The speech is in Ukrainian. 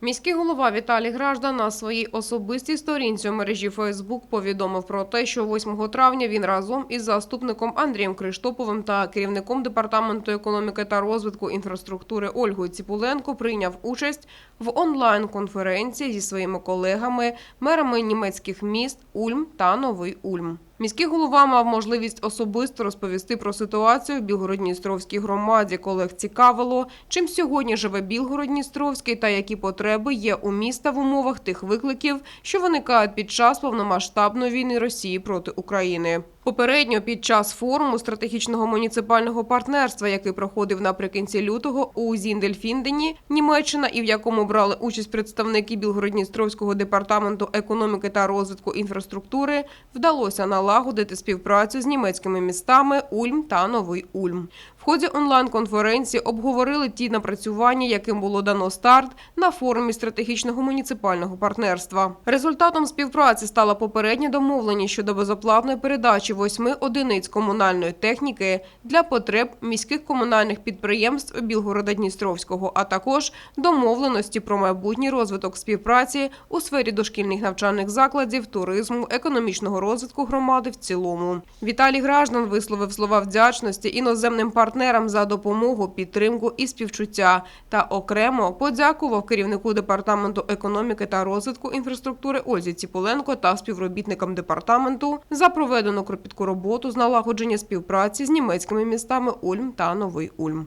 Міський голова Віталій Граждан на своїй особистій сторінці у мережі Фейсбук повідомив про те, що 8 травня він разом із заступником Андрієм Криштоповим та керівником департаменту економіки та розвитку інфраструктури Ольгою Ціпуленко прийняв участь в онлайн-конференції зі своїми колегами, мерами німецьких міст Ульм та Новий Ульм. Міський голова мав можливість особисто розповісти про ситуацію в Білгородністровській громаді. Колег цікавило, чим сьогодні живе Білгород-Дністровський та які потреби є у міста в умовах тих викликів, що виникають під час повномасштабної війни Росії проти України. Попередньо під час форуму стратегічного муніципального партнерства, який проходив наприкінці лютого у Зіндельфіндені, Німеччина, і в якому брали участь представники Білгород-Дністровського департаменту економіки та розвитку інфраструктури, вдалося налагодити співпрацю з німецькими містами Ульм та Новий Ульм. В ході онлайн-конференції обговорили ті напрацювання, яким було дано старт на форумі стратегічного муніципального партнерства. Результатом співпраці стала попередня домовленість щодо безоплатної передачі восьми одиниць комунальної техніки для потреб міських комунальних підприємств Білгорода Дністровського, а також домовленості про майбутній розвиток співпраці у сфері дошкільних навчальних закладів, туризму, економічного розвитку громади в цілому. Віталій Граждан висловив слова вдячності іноземним партнерам за допомогу, підтримку і співчуття та окремо подякував керівнику департаменту економіки та розвитку інфраструктури Ользі Ціпуленко та співробітникам департаменту за проведену кропітку роботу з налагодження співпраці з німецькими містами Ульм та Новий Ульм.